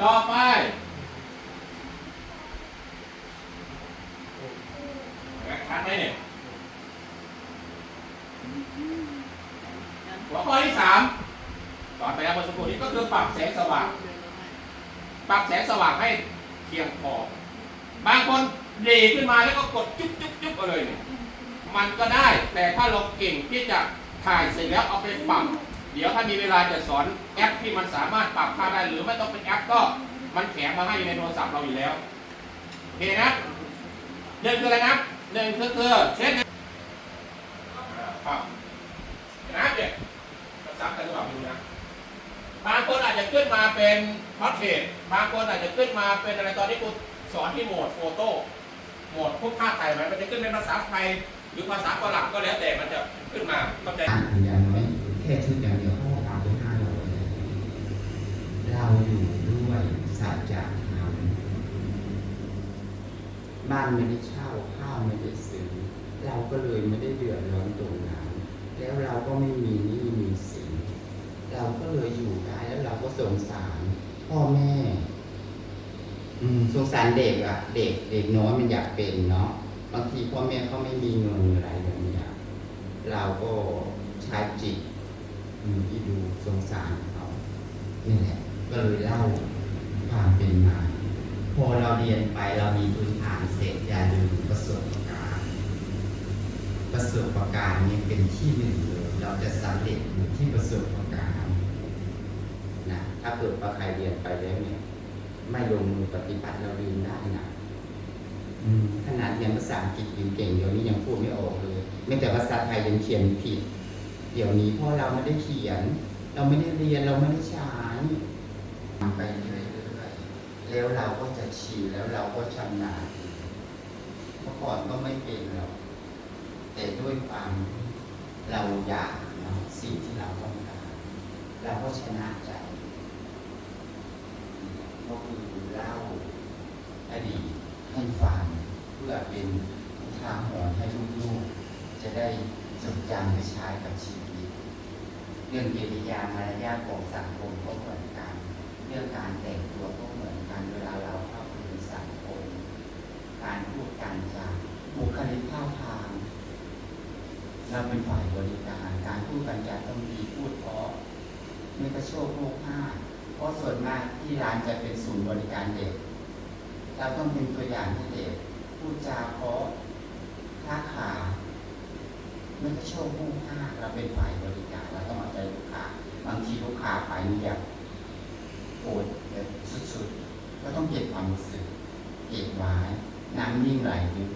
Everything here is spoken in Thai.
ต่อไปชัดไหมเนี่ย หัวข้อที่สามสอนไปแล้วเมื่อสักครู่นี้ก็คือปรับแสงสว่าง ปรับแสงสว่างให้เพียงพอ บางคนดีขึ้นมาแล้วก็กดจุ๊บจุ๊บจุ๊บเอาเลยเนี่ยมันก็ได้ แต่ถ้าเราเก่งที่จะถ่ายเสร็จแล้วเอาไปปรับ เดี๋ยวถ้ามีเวลาจะสอนแอปที่มันสามารถปรับค่าได้หรือไม่ต้องเป็นแอปก็มันแถมมาให้ในโทรศัพท์เราอยู่แล้วโอเคนะหนึ่งคืออะไรนะหนึ่งคือคือเช่นนะครับนะเด็กซ้ำกันหรือเปล่าไม่รู้นะบางคนอาจจะขึ้นมาเป็นพอร์เทรตบางคนอาจจะขึ้นมาเป็นอะไรตอนนี้กูสอนที่โหมดโฟโต้โหมดพวกภาพถ่ายไหมมันจะขึ้นเป็นภาษาไทยหรือภาษาฝรั่งก็แล้วแต่มันจะขึ้นมาเข้าใจ ค่ชุดอย่างเดียวเขาก็เอาไปห้าร้อยเราอยู่ด้วยสัจจะธรรมบ้านไม่ได้เช่าข้าวไม่ได้ซื้อเราก็เลยไม่ได้เดือดร้อนตรงนั้นแล้วเราก็ไม่มีหนี้มีสินเราก็เลยอยู่ได้แล้วเราก็สงสาร พ่อแม่ อืมสงสารเด็กอะเด็ก เด็กน้อยมันอยากเป็นเนาะบางทีพ่อแม่เขาไม่มีเงินอะไรอย่างเงี้ยเราก็ใช้จิต อืมที่ดูสงสารเขานี่แหละก็เลยเล่าความเป็นมา พอเราเรียนไปเรามีพื้นฐานเสร็จอย่าลืมประสบการณ์ประสบการณ์นี้เป็นที่หนึ่งเลยเราจะสำเร็จอยู่ที่ประสบการณ์นะถ้าเกิดว่าใครเรียนไปแล้วเนี่ยไม่ลงมือปฏิบัติเราลืมได้นะอืมขนาดเรียนภาษาอังกฤษเก่งๆเดี๋ยวนี้ยังพูดไม่ออกเลยแม้แต่ภาษาไทยยังเขียนผิด เดี๋ยวนี้พราะเราไม่ได้เขียน เราไม่ได้เรียนเราไม่ได้ใช้ทำไปเรื่อยๆแล้วเราก็จะชินแล้วเราก็ชำนาญเมื่อก่อนก็ไม่เป็นหรอกแต่ด้วยความเราอยากเนาะสิ่งที่เราต้องการเราก็ชนะใจก็คือเล่าอดีตให้ฟังเพื่อเป็นทางหอนให้ลูกๆจะได้ จดจำไปใช้กับชีวิต เรื่องกิริยามารยาทของสังคมก็เหมือนกัน เรื่องการแต่งตัวก็เหมือนกันเวลาเราเข้าไปในสังคม การพูดการจาบุคลิกท่าทางเราเป็นฝ่ายบริการการพูดการจาต้องดีพูดเพราะไม่กระโชกโลกห้าเพราะส่วนมากที่ร้านจะเป็นศูนย์บริการเด็กเราต้องเป็นตัวอย่างให้เด็ก พูดจาเพราะค้าขาไม่กระ โชกโลกห้าเราเป็นฝ่ายบริการเราต้องเอาใจลูกค้าบางทีลูกค้าไปนี่อยากโกรธแบบสุดๆ ก็ต้องเก็บความรู้สึก เก็บไว้น้ำนิ่งไหลลึก